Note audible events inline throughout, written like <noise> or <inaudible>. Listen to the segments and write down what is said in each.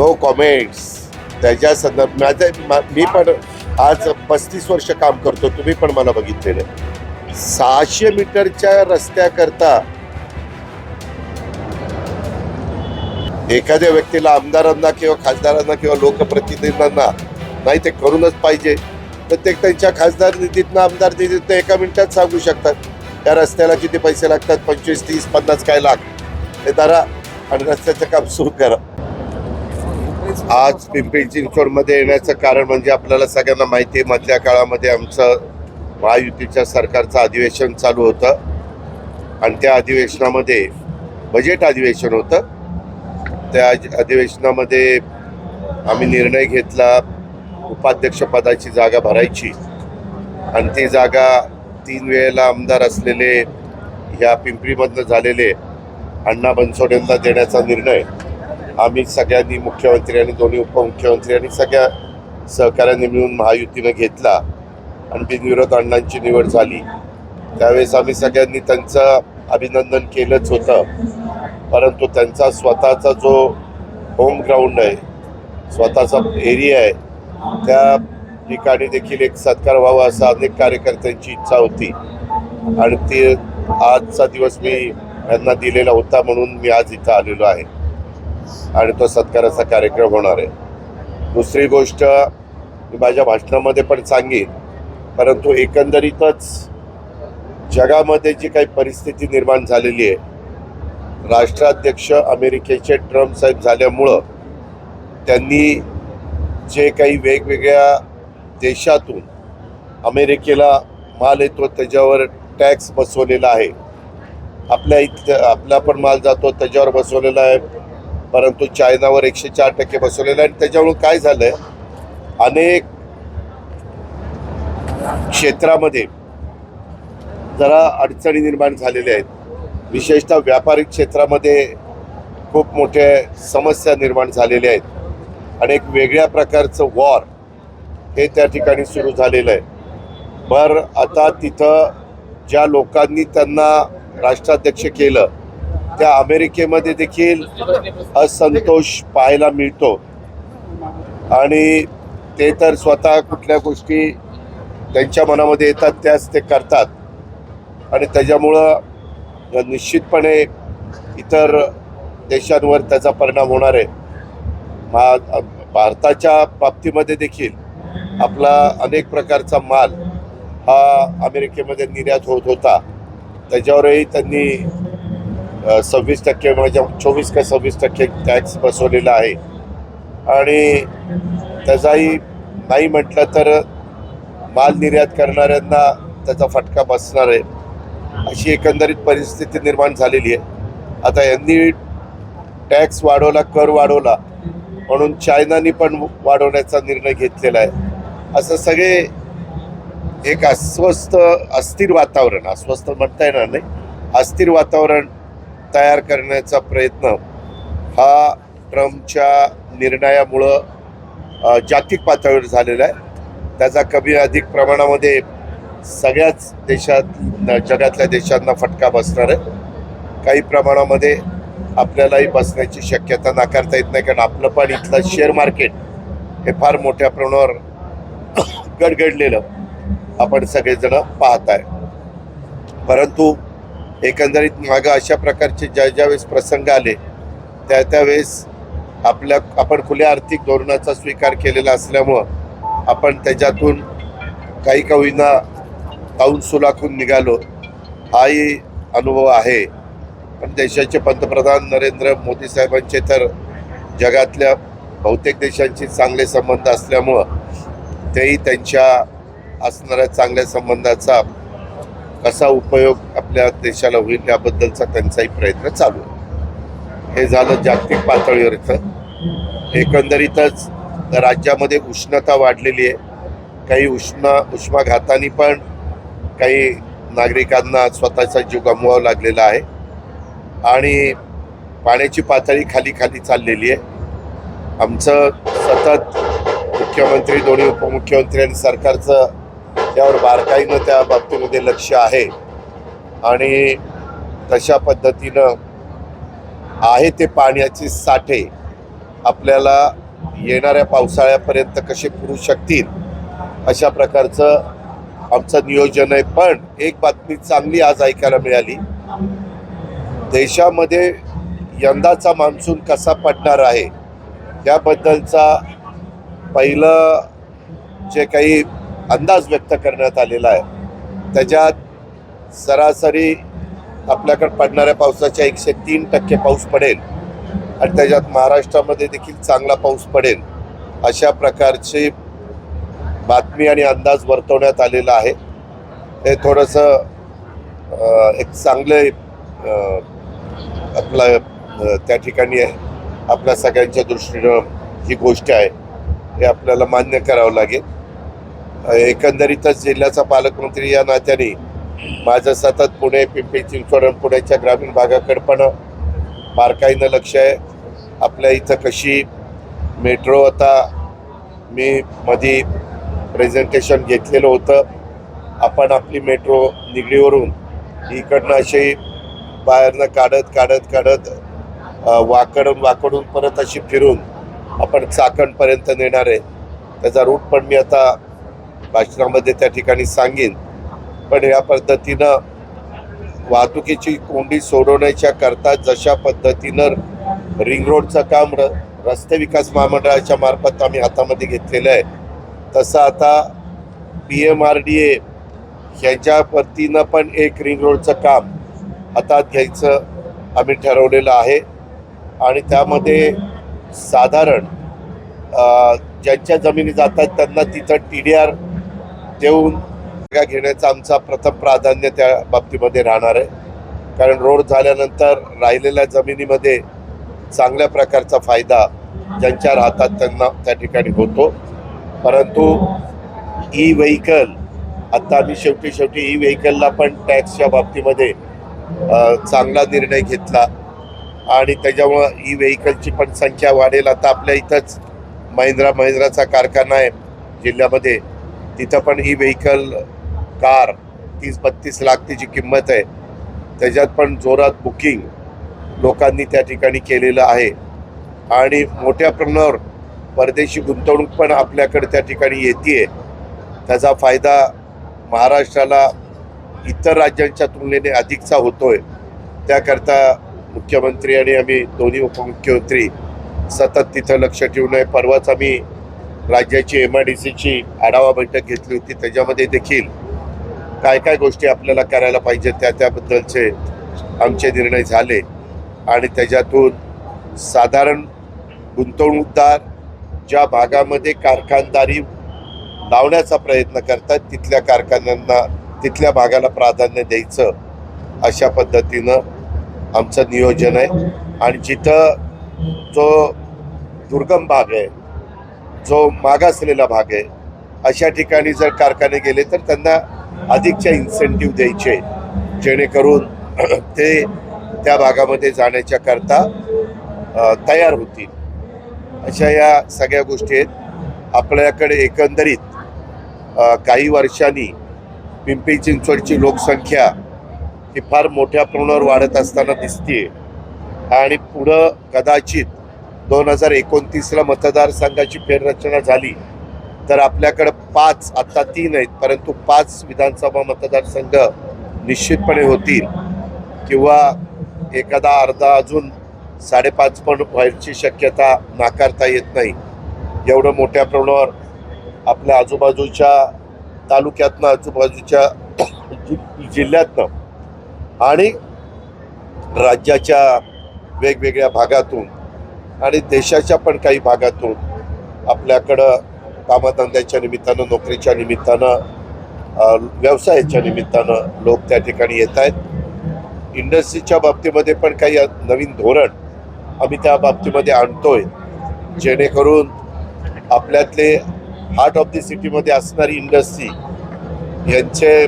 No comments. त्याच्या संदर्भ माझं मी पण आज पस्तीस वर्ष काम करतो तुम्ही पण मला बघितलेलं सहाशे मीटरच्या रस्त्याकरता एखाद्या व्यक्तीला आमदारांना किंवा खासदारांना किंवा लोकप्रतिनिधींना नाही ते करूनच पाहिजे. तर ते त्यांच्या खासदार निधीतनं आमदार निधीतनं एका मिनिटात सांगू शकतात. त्या रस्त्याला किती पैसे लागतात? पंचवीस तीस पन्नास काय लाख? ते दारा आणि रस्त्याचं काम सुरू करा. आज पिंपरी चिंचवडमध्ये येण्याचं कारण म्हणजे आपल्याला सगळ्यांना माहिती आहे मधल्या काळामध्ये आमचं महायुतीच्या सरकारचं अधिवेशन चालू होतं. आणि त्या अधिवेशनामध्ये बजेट अधिवेशन होतं. त्या अधिवेशनामध्ये आम्ही निर्णय घेतला उपाध्यक्षपदाची जागा भरायची. आणि ती जागा तीन वेळेला आमदार असलेले ह्या पिंपरीमधनं झालेले अण्णा बनसोडेंना देण्याचा निर्णय. आम्ही सगळ्यांनी मुख्यमंत्री आणि दोन्ही उपमुख्यमंत्री आणि सगळ्या सहकाऱ्यांनी मिळून महायुतीनं घेतला. आणि बिनविरोध अण्णांची निवड झाली. त्यावेळेस आम्ही सगळ्यांनी त्यांचं अभिनंदन केलंच होतं. परंतु त्यांचा स्वतःचा जो होम ग्राउंड आहे स्वतःचा एरिया आहे त्या ठिकाणी देखील एक सत्कार व्हावा असं अनेक कार्यकर्त्यांची इच्छा होती. आणि ते आजचा दिवस मी यांना दिलेला होता म्हणून मी आज इथं आलेलो आहे. आणि तो सत्काराचा कार्यक्रम होणार आहे. दुसरी गोष्ट मी माझ्या भाषणामध्ये पण सांगेन परंतु एकंदरीतच जगामध्ये जी काही परिस्थिती निर्माण झालेली आहे राष्ट्राध्यक्ष अमेरिकेचे ट्रम्प साहेब झाल्यामुळं त्यांनी जे काही वेगवेगळ्या देशातून अमेरिकेला माल येतो त्याच्यावर टॅक्स बसवलेला आहे. आपल्या इथं आपला पण माल जातो त्याच्यावर बसवलेला आहे. परंतु चायनावर एकशे चार टक्के बसवलेलं आहे. आणि त्याच्यामुळं काय झालंय? अनेक क्षेत्रामध्ये जरा अडचणी निर्माण झालेल्या आहेत. विशेषतः व्यापारिक क्षेत्रामध्ये खूप मोठ्या समस्या निर्माण झालेल्या आहेत. आणि एक वेगळ्या प्रकारचं वॉर हे त्या ठिकाणी सुरू झालेलं आहे. बर आता तिथं ज्या लोकांनी त्यांना राष्ट्राध्यक्ष केलं त्या अमेरिकेमध्ये देखील असंतोष पाहायला मिळतो. आणि ते तर स्वतः कुठल्या गोष्टी त्यांच्या मनामध्ये येतात त्याच ते करतात. आणि त्याच्यामुळं निश्चितपणे इतर देशांवर त्याचा परिणाम होणार आहे. मा भारताच्या बाबतीमध्ये देखील आपला अनेक प्रकारचा माल हा अमेरिकेमध्ये निर्यात होत होता. त्याच्यावरही त्यांनी सव्वीस टक्के म्हणजे चोवीस का सव्वीस टक्के टॅक्स बसवलेला आहे. आणि त्याचाही नाही म्हटलं तर माल निर्यात करणाऱ्यांना त्याचा फटका बसणार आहे. अशी एकंदरीत परिस्थिती निर्माण झालेली आहे. आता यांनी टॅक्स वाढवला कर वाढवला म्हणून चायनानी पण वाढवण्याचा निर्णय घेतलेला आहे. असं सगळे एक अस्वस्थ अस्थिर वातावरण अस्वस्थ म्हणता येणार नाही. अस्थिर वातावरण तयार करण्याचा प्रयत्न हा ट्रम्पच्या निर्णयामुळं जागतिक पातळीवर झालेला आहे. त्याचा कमी अधिक प्रमाणामध्ये सगळ्याच देशात जगातल्या देशांना फटका बसणार आहे. काही प्रमाणामध्ये आपल्यालाही बसण्याची शक्यता नाकारता येत नाही कारण आपलं पण इथलं शेअर मार्केट हे फार मोठ्या प्रमाणावर गडगडलेलं आपण सगळेजण पाहत आहे परंतु एकंदरीत मागं अशा प्रकारचे ज्या ज्यावेळेस प्रसंग आले त्या त्यावेळेस आपल्या आपण खुल्या आर्थिक धोरणाचा स्वीकार केलेला असल्यामुळं आपण त्याच्यातून काही कवींना ताऊन सुलाखून निघालो. हाही अनुभव आहे. पण देशाचे पंतप्रधान नरेंद्र मोदी साहेबांचे तर जगातल्या बहुतेक देशांशी चांगले संबंध असल्यामुळं तेही त्यांच्या असणाऱ्या चांगल्या संबंधाचा कसा उपयोग आपल्या देशाला होईल याबद्दलचा त्यांचाही प्रयत्न चालू आहे. हे झालं जागतिक पातळीवर एकंदरीतच राज्यामध्ये उष्णता वाढलेली आहे. काही उष्ण उष्माघातानी पण काही नागरिकांना स्वतःचा जीव गमवावा लागलेला आहे. आणि पाण्याची पातळी खाली खाली चाललेली आहे. आमचं सतत मुख्यमंत्री दोन्ही उपमुख्यमंत्री आणि सरकारचं त्यावर बारकाईनं त्या बाबतीमध्ये लक्ष आहे. आणि तशा पद्धतीनं आहे ते पाण्याचे साठे आपल्याला येणाऱ्या पावसाळ्यापर्यंत कसे पुरू शकतील अशा प्रकारचं आमचं नियोजन आहे. पण एक बातमी चांगली आज ऐकायला मिळाली. देशामध्ये यंदाचा मान्सून कसा पडणार आहे त्याबद्दलचा पहिलं जे काही अंदाज व्यक्त करण्यात आलेला आहे. त्याच्यात सरासरी आपल्याकडे पडणाऱ्या पावसाच्या एकशे तीन टक्के पाऊस पडेल आणि त्याच्यात महाराष्ट्रामध्ये देखील चांगला पाऊस पडेल अशा प्रकारची बातमी आणि अंदाज वर्तवण्यात आलेला आहे. हे थोडंसं एक चांगले आपलं त्या ठिकाणी आहे. आपल्या सगळ्यांच्या दृष्टीनं ही गोष्ट आहे. हे आपल्याला मान्य करावं लागेल. एकंदरीतच जिल्ह्याचा पालकमंत्री या नात्याने माझं सतत पुणे पिंपरी चिंचवड आणि पुण्याच्या ग्रामीण भागाकडे पण बारकाईनं लक्ष आहे. आपल्या इथं कशी मेट्रो आता मी मधी प्रेझेंटेशन घेतलेलं होतं. आपण आपली मेट्रो निगडीवरून इकडनं अशी बाहेरनं काढत काढत काढत वाकडून वाकडून परत अशी फिरून आपण चाकणपर्यंत नेणार आहे. त्याचा रूट पण मी आता भाषणामध्ये त्या ठिकाणी सांगेन. पण या पद्धतीनं वाहतुकीची कोंडी सोडवण्याच्या करता जशा पद्धतीनं रिंग रोडचं काम र रस्ते विकास महामंडळाच्या मार्फत आम्ही हातामध्ये घेतलेलं आहे. तसं आता P M R D A ह्यांच्या वतीनं पण एक रिंग रोडचं काम हातात घ्यायचं आम्ही ठरवलेलं आहे. आणि त्यामध्ये साधारण ज्यांच्या जमिनी जातात त्यांना तिथं टी डी आर देऊन जागा घेण्याचं आमचा प्रथम प्राधान्य त्या बाबतीमध्ये राहणार आहे. कारण रोड झाल्यानंतर राहिलेल्या जमिनीमध्ये चांगल्या प्रकारचा फायदा ज्यांच्या राहतात त्यांना त्या ठिकाणी होतो. परंतु ई व्हेकल आता आम्ही शेवटी शेवटी ई व्हेकलला पण टॅक्सच्या बाबतीमध्ये चांगला निर्णय घेतला. आणि त्याच्यामुळं ई व्हेकलची पण संख्या वाढेल. आता आपल्या इथंच महिंद्रा महिंद्राचा कारखाना आहे जिल्ह्यामध्ये. तिथं पण ई व्हेकल कार तीस बत्तीस लाख तिची किंमत आहे त्याच्यात पण जोरात बुकिंग लोकांनी त्या ठिकाणी केलेलं आहे. आणि मोठ्या प्रमाणावर परदेशी गुंतवणूक पण आपल्याकडे त्या ठिकाणी येते त्याचा फायदा महाराष्ट्राला इतर राज्यांच्या तुलनेने अधिकचा होतोय. त्याकरता मुख्यमंत्री आणि आम्ही दोन्ही उपमुख्यमंत्री सतत तिथं लक्ष ठेवून आहे. परवाच आम्ही राज्याची एम आय डी सीची आढावा बैठक घेतली होती त्याच्यामध्ये देखील काय काय गोष्टी आपल्याला करायला पाहिजे त्या त्याबद्दलचे आमचे निर्णय झाले. आणि त्याच्यातून साधारण गुंतवणूकदार ज्या भागामध्ये कारखानदारी लावण्याचा प्रयत्न करतात तिथल्या कारखान्यांना तिथल्या भागाला प्राधान्य द्यायचं अशा पद्धतीनं आमचं नियोजन आहे. आणि जिथं जो दुर्गम भाग आहे जो मागासलेला भाग आहे अशा ठिकाणी जर कारखाने गेले तर त्यांना अधिकच्या इन्सेंटिव्ह द्यायचे. जेणेकरून <clears throat> ते त्या भागामध्ये जाण्याच्या करता तयार होतील. अशा या सगळ्या गोष्टी आहेत. आपल्याकडे एकंदरीत काही वर्षांनी पिंपरी चिंचवडची लोकसंख्या ही फार मोठ्या प्रमाणावर वाढत असताना दिसते आणि पुढं कदाचित दोन हजार एकोणतीसला मतदारसंघाची फेररचना झाली. तर आपल्याकडं पाच आत्ता तीन आहेत परंतु पाच विधानसभा मतदारसंघ निश्चितपणे होतील. किंवा एखादा अर्धा अजून साडेपाच पण व्हायची शक्यता नाकारता येत नाही. एवढं मोठ्या प्रमाणावर आपल्या आजूबाजूच्या तालुक्यातनं आजूबाजूच्या जि- जिल्ह्यातनं आणि राज्याच्या वेगवेगळ्या भागातून आणि देशाच्या पण काही भागातून आपल्याकडं कामधंद्याच्या निमित्तानं नोकरीच्या निमित्तानं व्यवसायाच्या निमित्तानं लोक त्या ठिकाणी येत आहेत. इंडस्ट्रीच्या बाबतीमध्ये पण काही नवीन धोरण आम्ही त्या बाबतीमध्ये आणतोय. जेणेकरून आपल्यातले हार्ट ऑफ दी सिटीमध्ये असणारी इंडस्ट्री यांचे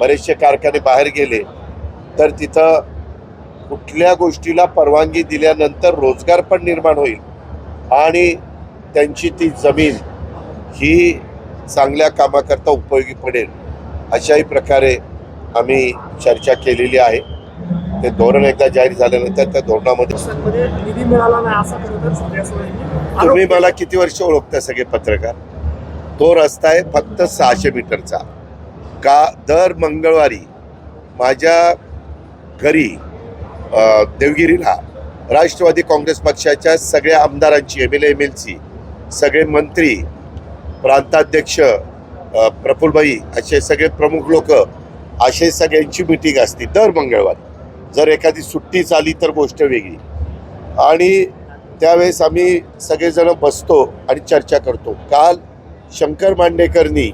बरेचसे कारखाने बाहेर गेले तर तिथं कुठल्या गोष्टीला परवानगी दिल्यानंतर रोजगार पण निर्माण होईल. आणि त्यांची ती जमीन ही चांगल्या कामाकरता उपयोगी पडेल अशाही प्रकारे आम्ही चर्चा केलेली आहे. ते धोरण एकदा जाहीर झाल्यानंतर त्या धोरणामध्ये तुम्ही. मला किती वर्ष ओळखता सगळे पत्रकार? तो रस्ता आहे फक्त सहाशे मीटरचा. का दर मंगळवारी माझ्या घरी देवगिरीला राष्ट्रवादी काँग्रेस पक्षाच्या सगळ्या आमदारांची M L M L C सगळे मंत्री प्रांताध्यक्ष अ, प्रफुल्लभाई असे सगळे प्रमुख लोक असे सगळ्यांची मिटिंग असते दर मंगळवारी. जर एखादी सुट्टी झाली तर गोष्ट वेगळी. आणि त्यावेळेस आम्ही सगळेजण बसतो आणि चर्चा करतो. काल शंकर मांडेकरनी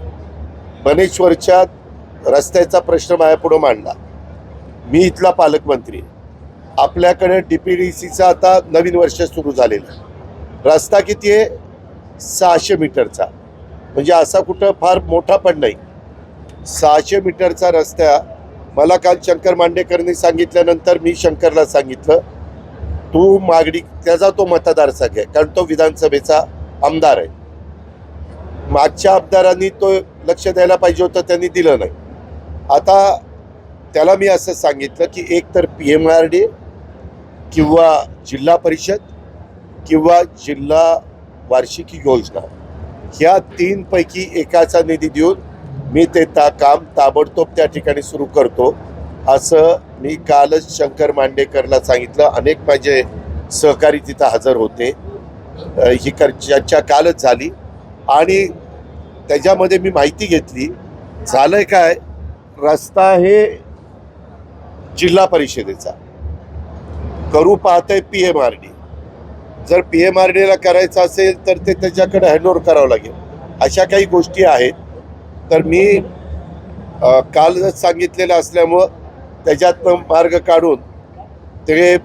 बनेश्वरच्या रस्त्याचा प्रश्न माझ्यापुढं मांडला. मी इथला पालकमंत्री आपल्याकडे डी पी डी सीचा आता नवीन वर्ष सुरू झालेलं आहे. रस्ता किती आहे? सहाशे मीटरचा. म्हणजे असा कुठं फार मोठा पण नाही. सहाशे मीटरचा रस्ता मला काल शंकर मांडेकरनी सांगितल्यानंतर मी शंकरला सांगितलं तू मागणी त्याचा तो मतदारसंघ आहे कारण तो विधानसभेचा आमदार आहे. मागच्या आमदारांनी तो लक्ष द्यायला पाहिजे होतं त्यांनी दिलं नाही. आता त्याला मी असं सांगितलं की एक तर पी एम आर डी किंवा जिल्हा परिषद किंवा जिल्हा वार्षिकी योजना ह्या तीनपैकी एकाचा निधी देऊन मी ते ता काम ताबडतोब त्या ठिकाणी सुरू करतो. असं मी कालच शंकर मांडेकरला सांगितलं. अनेक माझे सहकारी तिथं हजर होते. ही कर चर्चा कालच झाली. आणि त्याच्यामध्ये मी माहिती घेतली. झालंय काय? रस्ता हे जिल्हा परिषदेचा. करू पाहतंय पी एम आर डी जर पी एम आर डीला करायचं असेल तर ते त्याच्याकडे हँडओव्हर करावं लागेल. अशा काही गोष्टी आहेत. तर मी कालच सांगितलेलं असल्यामुळं त्याच्यातनं मार्ग काढून ते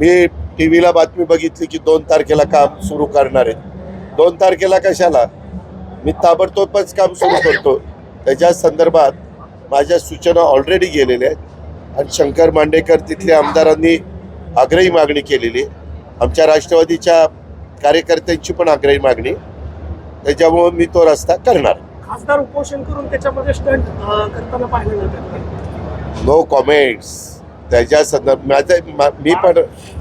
मी टी व्हीला बातमी बघितली की दोन तारखेला काम सुरू करणार आहेत. दोन तारखेला कशाला? मी ताबडतोबच काम सुरू करतो. त्याच्या संदर्भात माझ्या सूचना ऑलरेडी गेलेल्या आहेत. आणि शंकर मांडेकर तिथल्या आमदारांनी आग्रही मागणी केलेली आमच्या राष्ट्रवादीच्या कार्यकर्त्यांची पण आग्रही मागणी. त्याच्यामुळं मी तो रस्ता करणार. खासदार उपोषण करून त्याच्यामध्ये स्टंट करताना पाहिले नो कॉमेंट्स त्याच्या संदर्भ माझं मा- मी पण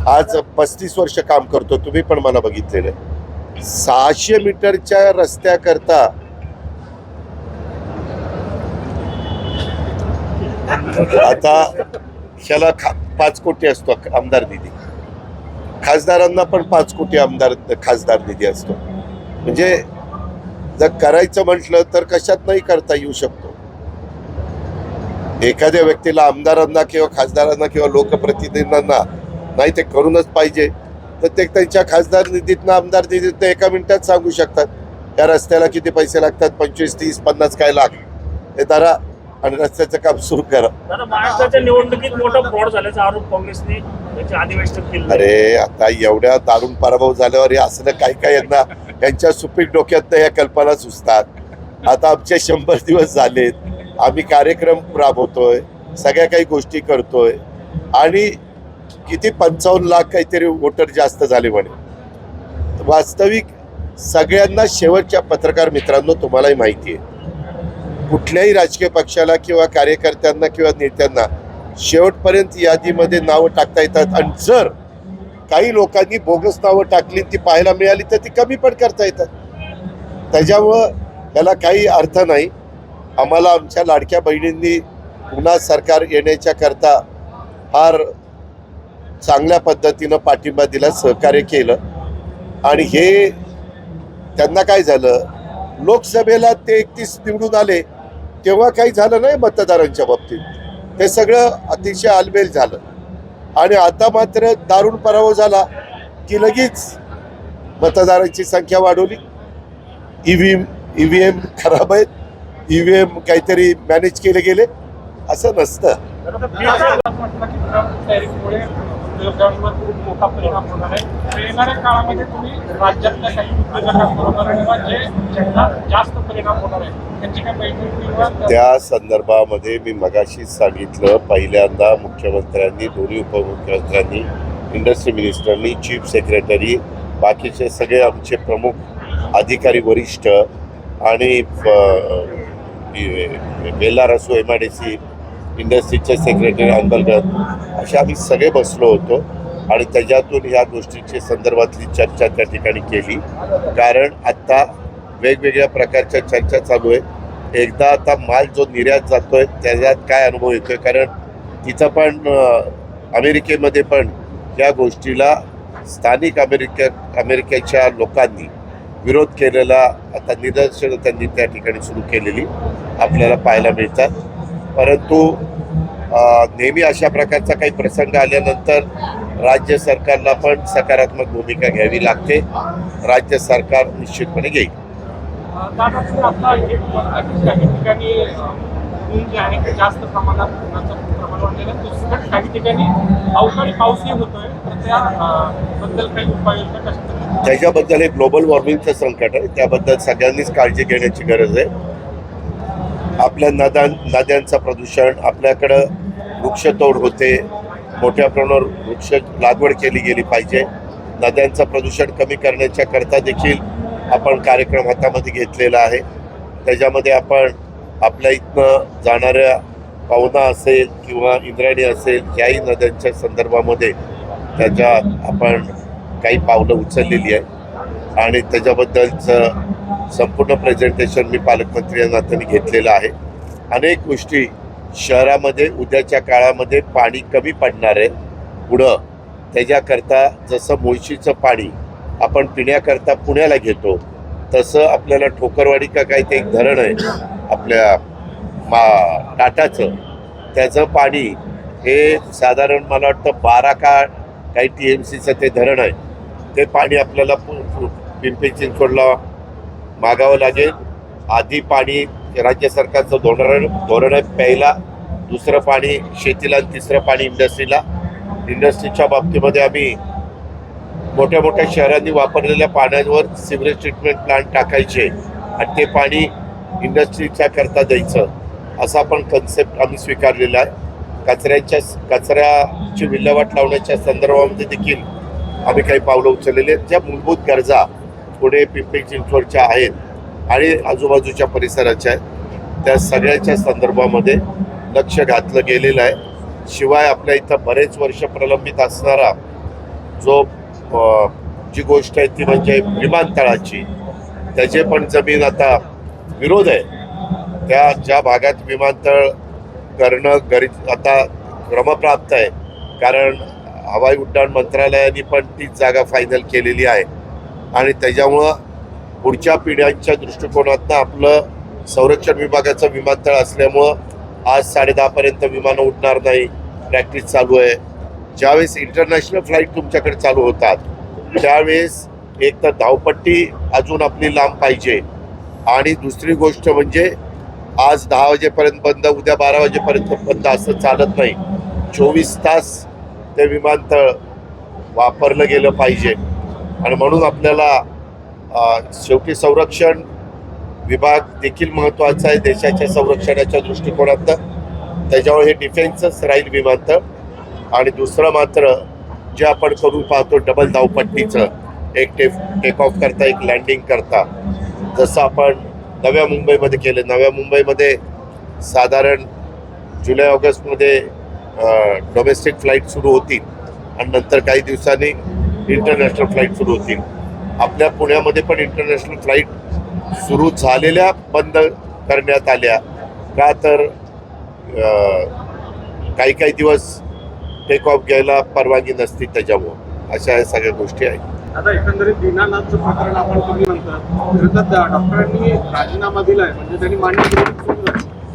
आज पस्तीस वर्ष काम करतो. तुम्ही पण मला बघितलेलं आहे. सहाशे मीटरच्या रस्त्याकरता आता ह्याला खा पाच कोटी असतो आमदार निधी. खासदारांना पण पाच कोटी आमदार खासदार निधी असतो. म्हणजे जर करायचं म्हटलं तर कशात नाही करता येऊ शकतो. एखाद्या व्यक्तीला आमदारांना किंवा खासदारांना किंवा लोकप्रतिनिधींना नाही ते करूनच पाहिजे. तर ते त्यांच्या खासदार निधीतनं आमदार निधीतनं एका मिनिटात सांगू शकतात. त्या रस्त्याला किती पैसे लागतात? पंचवीस तीस पन्नास काय लाख? हे जरा आणि रस्त्याचं काम सुरू करा. महाराष्ट्राच्या निवडणुकीत मोठा फ्रॉड झाल्याचा आरोप काँग्रेसने अरे आता एवढ्या दारुण पराभव झाल्यावर हे असलं काही काही यांना यांच्या सुपीक डोक्यात या कल्पना सुचतात. आता आमचे शंभर दिवस झालेत आम्ही कार्यक्रम राबवतोय सगळ्या काही गोष्टी करतोय. आणि किती पंचावन्न लाख काहीतरी वोटर जास्त झाले म्हणे. वास्तविक सगळ्यांना शेवटच्या पत्रकार मित्रांनो तुम्हालाही माहिती आहे. कुठल्याही राजकीय पक्षाला किंवा कार्यकर्त्यांना किंवा नेत्यांना शेवटपर्यंत यादीमध्ये नावं टाकता येतात. आणि जर काही लोकांनी बोगस नावं टाकली ती पाहायला मिळाली तर ती कमी पण करता येतात. त्याच्यामुळं त्याला काही अर्थ नाही. आम्हाला आमच्या लाडक्या बहिणींनी पुन्हा सरकार येण्याच्या करता फार चांगल्या पद्धतीनं पाठिंबा दिला सहकार्य केलं. आणि हे त्यांना काय झालं? लोकसभेला ते एकतीस निवडून आले. तेव्हा काही झालं नाही मतदारांच्या बाबतीत. हे सगळं अतिशय आलबेल झालं. आणि आता मात्र दारुण पराभव झाला की लगेच मतदारांची संख्या वाढवली. E V M E V M खराब आहेत. ईव्हीएम काहीतरी मॅनेज केले गेले. असं नसतं. म्हटलं उद्योगांवर खूप मोठा परिणाम होणार आहे. येणाऱ्या काळामध्ये तुम्ही राज्यातल्या काही उद्योजकांबरोबर किंवा जे ज्यांना जास्त परिणाम होणार आहे त्यांची काही बैठक किंवा त्या संदर्भामध्ये मी मगाशीच सांगितलं पहिल्यांदा मुख्यमंत्र्यांनी दोन्ही उपमुख्यमंत्र्यांनी इंडस्ट्री मिनिस्टरनी चीफ सेक्रेटरी बाकीचे सगळे आमचे प्रमुख अधिकारी वरिष्ठ आणि बेलार असो एम आय डी सी इंडस्ट्रीचे सेक्रेटरी अंबलगत असे आम्ही सगळे बसलो होतो आणि त्याच्यातून ह्या गोष्टीची संदर्भातली चर्चा त्या ठिकाणी केली. कारण आत्ता वेगवेगळ्या प्रकारच्या चर्चा चालू आहे. एकदा आता माल जो निर्यात जातोय त्याच्यात काय अनुभव येतोय? कारण तिथं पण अमेरिकेमध्ये पण या गोष्टीला स्थानिक अमेरिके अमेरिकेच्या लोकांनी विरोध केलेला आता निदर्शनं त्यांनी त्या ठिकाणी सुरू केलेली. आपल्याला पाहायला मिळतात. परंतु नेहमी अशा प्रकारचा काही प्रसंग आल्यानंतर राज्य सरकारला पण सकारात्मक भूमिका घ्यावी लागते. राज्य सरकार निश्चितपणे घेईल. जास्त प्रमाणात प्रमाण वाढलेलं आहे. काही ठिकाणी अवकाळी पाऊसही होतोय. काही उपाययोजना कशा त्याच्याबद्दल हे ग्लोबल वॉर्मिंगचं संकट आहे. त्याबद्दल सगळ्यांनीच काळजी घेण्याची गरज आहे. आपल्या नद्या नद्यांचं प्रदूषण आपल्याकडं वृक्षतोड होते. मोठ्या प्रमाणावर वृक्ष लागवड केली गेली पाहिजे. नद्यांचं प्रदूषण कमी करण्याच्या करता देखील आपण कार्यक्रम हातामध्ये घेतलेला आहे. त्याच्यामध्ये आपण आपल्या इथनं जाणाऱ्या पाहुणा असेल किंवा इंद्रायणी असेल याही नद्यांच्या संदर्भामध्ये त्याच्या आपण काही पावलं उचललेली आहे आणि त्याच्याबद्दलचं संपूर्ण प्रेझेंटेशन मी पालकमंत्री या नात्याने घेतलेलं आहे. अनेक गोष्टी शहरामध्ये उद्याच्या काळामध्ये पाणी कमी पडणार आहे. पुढं त्याच्याकरता जसं मुळशीचं पाणी आपण पिण्याकरता पुण्याला घेतो तसं आपल्याला ठोकरवाडी का काही ते एक धरण आहे आपल्या मा टाटाचं. त्याचं पाणी हे साधारण मला वाटतं बारा का काही टी एम सीचं ते धरण आहे. ते पाणी आपल्याला पु- पिंपरी चिंचवडला मागावं लागेल. आधी पाणी राज्य सरकारचं धोरण धोरण आहे प्यायला दुसरं पाणी शेतीला आणि तिसरं पाणी इंडस्ट्रीला. इंडस्ट्रीच्या बाबतीमध्ये आम्ही मोठ्या मोठ्या शहरांनी वापरलेल्या पाण्यावर सिवरेज ट्रीटमेंट प्लांट टाकायचे आणि ते पाणी इंडस्ट्रीच्या करता द्यायचं. असा पण कन्सेप्ट आम्ही स्वीकारलेला आहे. कचऱ्याच्या कचऱ्याची विल्हेवाट लावण्याच्या संदर्भामध्ये देखील आम्ही काही पावलं उचललेली आहेत. ज्या मूलभूत गरजा पुणे पिंपरी चिंचवडच्या आहेत आणि आजूबाजूच्या परिसराच्या आहेत. त्या सगळ्याच्या संदर्भामध्ये लक्ष घातलं गेलेलं आहे. शिवाय आपल्या इथं बरेच वर्ष प्रलंबित असणारा जो जी गोष्ट आहे ती म्हणजे विमानतळाची. त्याचे पण जमीन आता विरोध आहे. त्या ज्या भागात विमानतळ करणं गरी आता क्रमप्राप्त आहे. कारण हवाई उड्डाण मंत्रालयाने पण तीच जागा फायनल केलेली आहे. आणि त्याच्यामुळं पुढच्या पिढ्यांच्या दृष्टिकोनातनं आपलं संरक्षण विभागाचं विमानतळ असल्यामुळं आज साडेदहापर्यंत विमानं उडणार नाही. प्रॅक्टिस चालू आहे. ज्यावेळेस इंटरनॅशनल फ्लाईट तुमच्याकडे चालू होतात त्यावेळेस एक तर धावपट्टी अजून आपली लांब पाहिजे. आणि दुसरी गोष्ट म्हणजे आज दहा वाजेपर्यंत बंद उद्या बारा वाजेपर्यंत बंद असं चालत नाही. चोवीस तास ते विमानतळ वापरलं गेलं पाहिजे. आणि म्हणून आपल्याला शेवटी संरक्षण विभाग देखील महत्त्वाचा आहे देशाच्या संरक्षणाच्या दृष्टिकोनातनं. त्याच्यावर हे डिफेन्सच राहील विमानतळ. आणि दुसरं मात्र जे आपण करून पाहतो डबल धावपट्टीचं एक टेफ टेक ऑफ करता एक लँडिंग करता. जसं आपण नव्या मुंबईमध्ये केलं. नव्या मुंबईमध्ये साधारण जुलै ऑगस्टमध्ये डोमेस्टिक फ्लाईट सुरू होतील. आणि नंतर काही दिवसांनी इंटरनॅशनल फ्लाईट सुरू होतील. आपल्या पुण्यामध्ये पण इंटरनॅशनल फ्लाईट सुरू झालेल्या बंद करण्यात आल्या. का तर काही काही दिवस टेक ऑफ घ्यायला परवानगी नसती त्याच्यामुळं. अशा सगळ्या गोष्टी आहेत. आता एकंदरीत दीनानाथचं प्रकरण आपण तुम्ही म्हणता खरं तर त्या डॉक्टरांनी राजीनामा दिलाय. म्हणजे त्यांनी मान्य केली.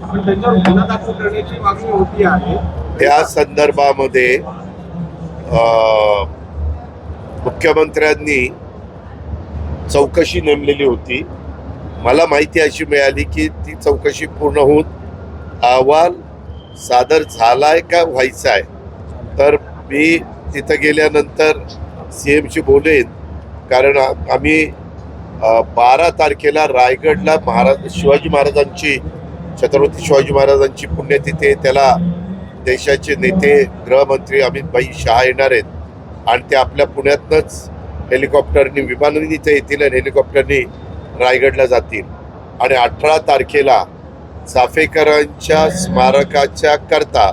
पण त्यांच्यावर गुन्हा दाखल करण्याची मागणी होती आहे. त्या संदर्भामध्ये मुख्यमंत्र्यांनी चौकशी नेमलेली होती. मला माहिती अशी मिळाली की ती चौकशी पूर्ण होऊन अहवाल सादर झालाय का व्हायचा आहे तर मी तिथं गेल्यानंतर सी एमशी बोलेन. कारण आम्ही बारा तारखेला रायगडला महाराज शिवाजी महाराजांची छत्रपती शिवाजी महाराजांची पुण्यतिथी त्याला देशाचे नेते गृहमंत्री अमित भाई शहा येणार आहेत. आणि ते आपल्या पुण्यातनंच हेलिकॉप्टरनी विमानाने ते येतील आणि हेलिकॉप्टरनी रायगडला जातील. आणि अठरा तारखेला चाफेकरांच्या स्मारकाच्या करता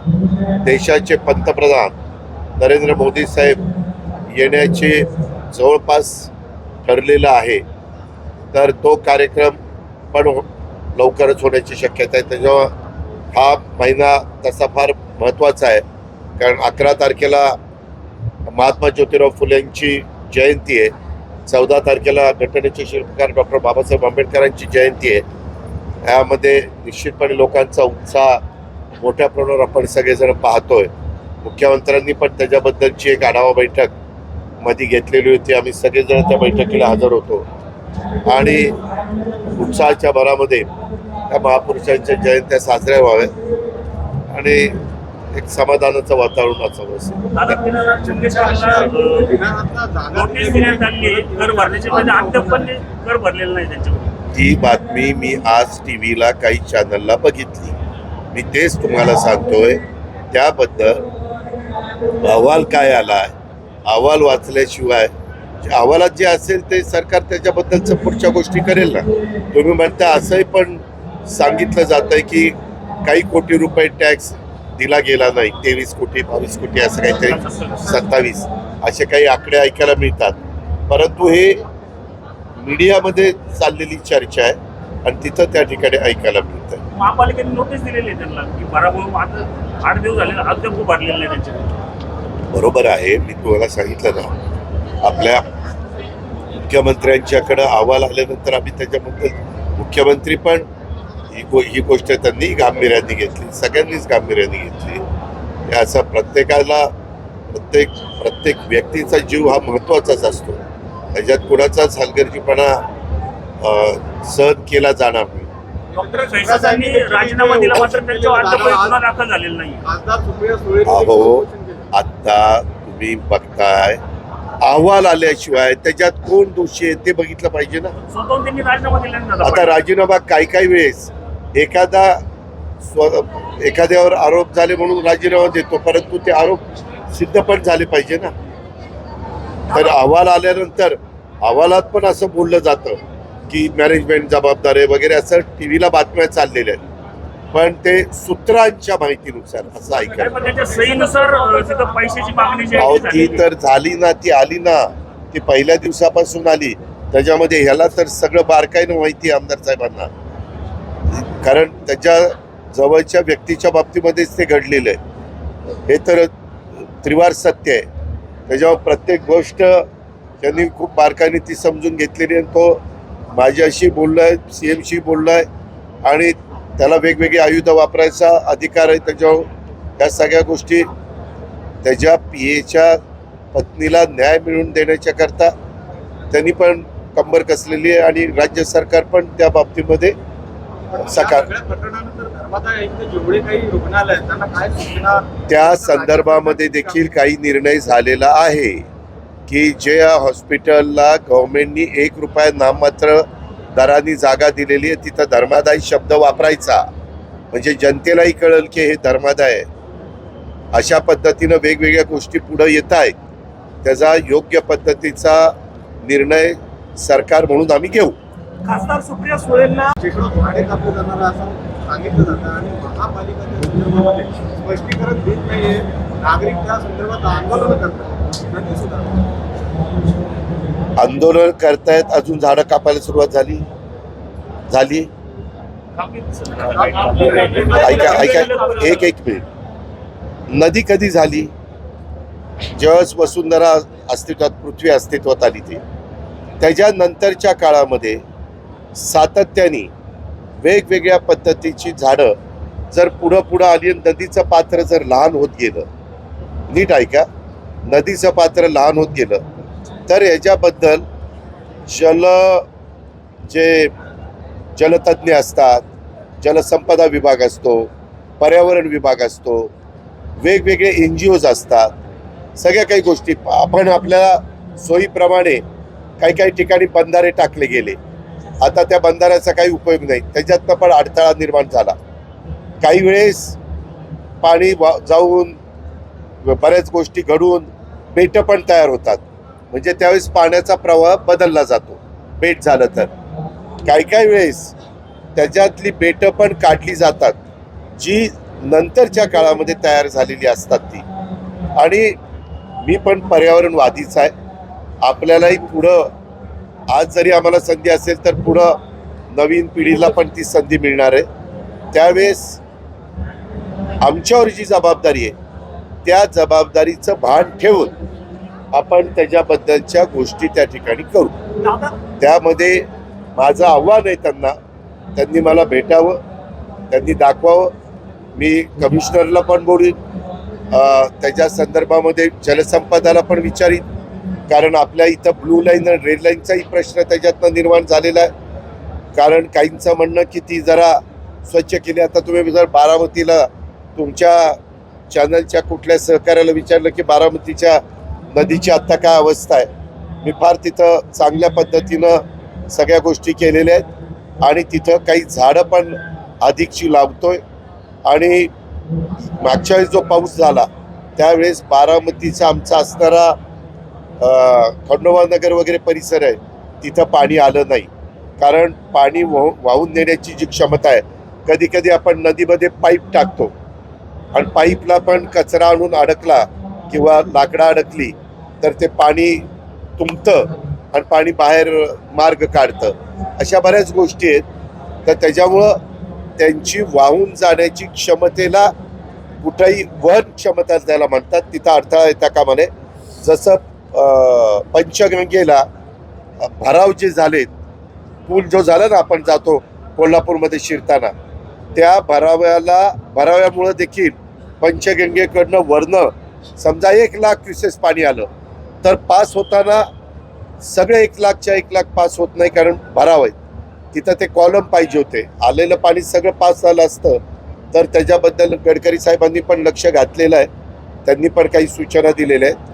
देशाचे पंतप्रधान नरेंद्र मोदी साहेब येण्याचे जवळपास ठरलेलं आहे. तर तो कार्यक्रम पण हो-, लवकरच होण्याची शक्यता आहे. त्याच्यामुळं हा महिना तसा फार महत्त्वाचा आहे. कारण अकरा तारखेला महात्मा ज्योतिराव फुलेंची जयंती आहे. चौदा तारखेला घटनेचे शिल्पकार डॉक्टर बाबासाहेब आंबेडकरांची जयंती आहे. यामध्ये निश्चितपणे लोकांचा उत्साह मोठ्या प्रमाणावर आपण सगळेजण पाहतोय. मुख्यमंत्र्यांनी पण त्याच्याबद्दलची एक आढावा बैठकमध्ये घेतलेली होती. आम्ही सगळेजण त्या बैठकीला हजर होतो. आणि उत्साहाच्या भरामध्ये त्या महापुरुषांच्या जयंत्या साजऱ्या व्हाव्यात. आणि एक समाधानाचं वातावरण असावं असं. दादा पुन्हा शिंदे साहेबांना अं, विधानातला जागा नोटीस देण्यात आली आहे कर भरण्याची अद्याप पण कर भरलेलं नाही त्यांच्याकडून. ही बातमी मी आज टी व्हीला काही चॅनलला बघितली. मी तेच तुम्हाला सांगतोय त्याबद्दल अहवाल काय आलाय? अहवाल वाचल्याशिवाय अहवालात जे असेल ते सरकार त्याच्याबद्दलचं पुढच्या गोष्टी करेल ना. तुम्ही म्हणता असंही पण सांगितलं जात आहे की काही कोटी रुपये टॅक्स दिला गेला नाही तेवीस कोटी बावीस कोटी असं काहीतरी सत्तावीस असे काही आकडे ऐकायला मिळतात. परंतु हे मीडियामध्ये चाललेली चर्चा आहे आणि तिथं त्या ठिकाणी ऐकायला मिळतं महापालिकेने नोटीस दिलेली आहे त्यांना की आता आठ दिवस झाले अद्याप नाही बरोबर आहे मी तुम्हाला सांगितलं ना. आपल्या मुख्यमंत्र्यांच्याकडं अहवाल आल्यानंतर आम्ही त्याच्याबद्दल मुख्यमंत्री पण ही गो ही गोष्ट त्यांनी गांभीर्याने घेतली. सगळ्यांनीच गांभीर्याने घेतली. असं प्रत्येकाला प्रत्येक प्रत्येक व्यक्तीचा जीव हा महत्त्वाचाच असतो. त्याच्यात कुणाचाच हलगर्जीपणा सहन केला जाणार नाही. अहो आत्ता तुम्ही बघताय अहवाल आल्याशिवाय त्याच्यात कोण दोषी आहे ते बघितलं पाहिजे ना. आता राजीनामा काही काही वेळेस एखादा स्व एखाद्यावर आरोप झाले म्हणून राजीनामा देतो परंतु ते आरोप सिद्ध पण झाले पाहिजे ना. तर अहवाल आल्यानंतर अहवालात पण असं बोललं जातं की मॅनेजमेंट जबाबदार आहे वगैरे असं टी व्हीला बातम्या चाललेल्या आहेत. पण ते सूत्रांच्या माहितीनुसार असं ऐकायला ती तर झाली ना ती आली ना. ती पहिल्या दिवसापासून आली. त्याच्यामध्ये ह्याला तर सगळं बारकाईनं माहिती आहे आमदार साहेबांना. कारण त्याच्या जवळच्या व्यक्तीच्या बाबतीमध्येच ते घडलेलं आहे. हे तर त्रिवार सत्य आहे. त्याच्यावर प्रत्येक गोष्ट त्यांनी खूप बारकाईने ती समजून घेतलेली आहे. आणि तो माझ्याशी बोललाय सी एमशी बोललाय आणि त्याला वेगवेगळी आयुधं वापरायचा अधिकार आहे त्याच्यावर. ह्या सगळ्या गोष्टी त्याच्या पी एच्या पत्नीला न्याय मिळवून देण्याच्याकरता त्यांनी पण कंबर कसलेली आहे आणि राज्य सरकार पण त्या बाबतीमध्ये सकाळ त्या संदर्भामध्ये देखील काही निर्णय झालेला आहे की जे हॉस्पिटलला गव्हर्नमेंटनी एक रुपया नाममात्र दराने जागा दिलेली आहे तिथं धर्मादाय शब्द वापरायचा. म्हणजे जनतेलाही कळेल की हे धर्मादाय आहे. अशा पद्धतीनं वेगवेगळ्या गोष्टी पुढे येत आहेत. त्याचा योग्य पद्धतीचा निर्णय सरकार म्हणून आम्ही घेऊ. खासदार सुप्रिया सुळेंना कापले जाणार असं सांगितलं जातं आणि संदर्भामध्ये स्पष्टीकरण देत नाहीये. नागरिक त्या संदर्भात आंदोलन करतात आंदोलन करतायत. अजून झाडं कापायला सुरुवात झाली. झाली. ऐका ऐका. एक एक मिनिट. नदी कधी झाली? जेव्हा वसुंधरा अस्तित्वात पृथ्वी अस्तित्वात आली ती. त्याच्यानंतरच्या काळामध्ये सातत्याने वेगवेगळ्या पद्धतीची झाडं जर पुढं पुढं आली आणि नदीचं पात्र जर लहान होत गेलं नीट ऐका नदीचं पात्र लहान होत गेलं तर याच्याबद्दल जल जे जलतज्ञ असतात जलसंपदा विभाग असतो पर्यावरण विभाग असतो वेगवेगळे एन जी ओज असतात सगळ्या काही गोष्टी आपण आपल्या सोयीप्रमाणे काही काही ठिकाणी बंधारे टाकले गेले. आता त्या बंधाऱ्याचा काही उपयोग नाही. त्याच्यातनं पण अडथळा निर्माण झाला. काही वेळेस पाणी वा जाऊन बऱ्याच गोष्टी घडून बेटं पण तयार होतात. म्हणजे त्यावेळेस पाण्याचा प्रवाह बदलला जातो. बेट झालं तर. काही काही वेळेस त्याच्यातली बेटं पण काढली जातात. जी नंतरच्या काळामध्ये तयार झालेली असतात ती. आणि मी पण पर्यावरणवादीच आहे. आपल्यालाही पुढं आज जरी आम्हाला संधी असेल तर पुढं नवीन पिढीला पण ती संधी मिळणार आहे. त्यावेळेस आमच्यावर जी जबाबदारी आहे त्या जबाबदारीचं भान ठेवून आपण त्याच्याबद्दलच्या गोष्टी त्या ठिकाणी करू. त्यामध्ये माझं आव्हान आहे त्यांना त्यांनी मला भेटावं त्यांनी दाखवावं. मी कमिशनरला पण बोलीन त्याच्या संदर्भामध्ये जलसंपदाला पण विचारीन. कारण आपल्या इथं ब्लू लाईन आणि रेड लाईनचाही प्रश्न त्याच्यातनं निर्माण झालेला आहे. कारण काहींचं म्हणणं की ती जरा स्वच्छ केली. आता तुम्ही जर बारामतीला तुमच्या चॅनलच्या कुठल्या सहकार्याला विचारलं की बारामतीच्या नदीची आत्ता काय अवस्था आहे? मी फार तिथं चांगल्या पद्धतीनं सगळ्या गोष्टी केलेल्या आहेत. आणि तिथं काही झाडं पण अधिकची लावतोय. आणि मागच्या वेळेस जो पाऊस झाला त्यावेळेस बारामतीचा आमचा असणारा खंडोबा नगर वगैरे परिसर आहे तिथं पाणी आलं नाही. कारण पाणी वाहू- वाहून नेण्याची जी क्षमता आहे कधी कधी आपण नदीमध्ये पाईप टाकतो. आणि पाईपला पण कचरा आणून अडकला किंवा लाकडं अडकली तर ते पाणी तुंबतं आणि पाणी बाहेर मार्ग काढतं. अशा बऱ्याच गोष्टी आहेत. तर त्याच्यामुळं त्यांची वाहून जाण्याची क्षमतेला कुठंही वहन क्षमता द्यायला म्हणतात तिथं अडथळा येता कामा नये. जसं पंचगंगेला भराव जे झालेत पूल जो झाला ना आपण जातो कोल्हापूरमध्ये शिरताना त्या भराव्याला भराव्यामुळं देखील पंचगंगेकडनं वरनं समजा एक लाख क्युसेस पाणी आलं तर पास होताना सगळे एक लाखच्या एक लाख पास होत नाही कारण भराव आहेत. तिथं ते कॉलम पाहिजे होते. आलेलं पाणी सगळं पास झालं असतं तर त्याच्याबद्दल गडकरी साहेबांनी पण लक्ष घातलेलं आहे. त्यांनी पण काही सूचना दिलेल्या आहेत.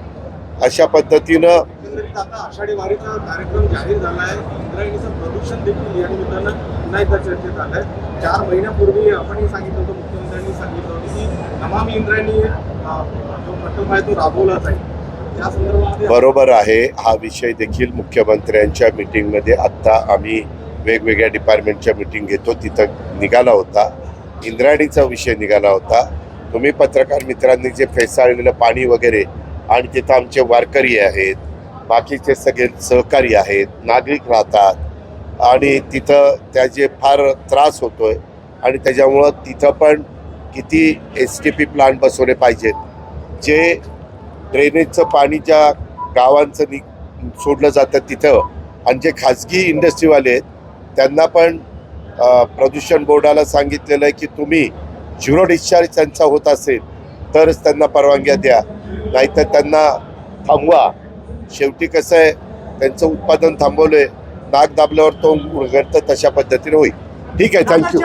अशा पद्धतीनं एकंदरीत आता आषाढी वारीचा कार्यक्रम जाहीर झाला आहे. इंद्रायणीचं प्रदूषण देखील या निमित्तानं पुन्हा एकदा चर्चेत आलंय. चार महिन्यापूर्वी आपणही सांगितलं होतं मुख्यमंत्र्यांनी सांगितलं होतं की नमामि इंद्रायणी जो प्रकल्प आहे तो राबवला जाईल बरोबर आहे. हा विषय देखील मुख्यमंत्र्यांच्या मीटिंगमध्ये आत्ता आम्ही वेगवेगळ्या डिपार्टमेंटच्या मीटिंग घेतो. तिथं निघाला होता. इंद्रायणीचा विषय निघाला होता. तुम्ही पत्रकार मित्रांनी जे फेसाळलेलं पाणी वगैरे आणि तिथं आमचे वारकरी आहेत बाकीचे सगळे सहकारी आहेत नागरिक राहतात. आणि तिथं त्याचे फार त्रास होतोय आणि त्याच्यामुळं तिथं पण किती एस टी पी प्लांट बसवले पाहिजेत. जे ड्रेनेजचं पाणी ज्या गावांचं नि सोडलं जातं तिथं आणि जे खाजगी इंडस्ट्रीवाले आहेत त्यांना पण प्रदूषण बोर्डाला सांगितलेलं आहे की तुम्ही झिरो डिस्चार्ज त्यांचा होत असेल तरच त्यांना परवानग्या द्या. नाहीतर त्यांना थांबवा. शेवटी कसं आहे त्यांचं उत्पादन थांबवलंय. नाक दाबल्यावर तो घडतं तशा पद्धतीने होईल. ठीक आहे थँक्यू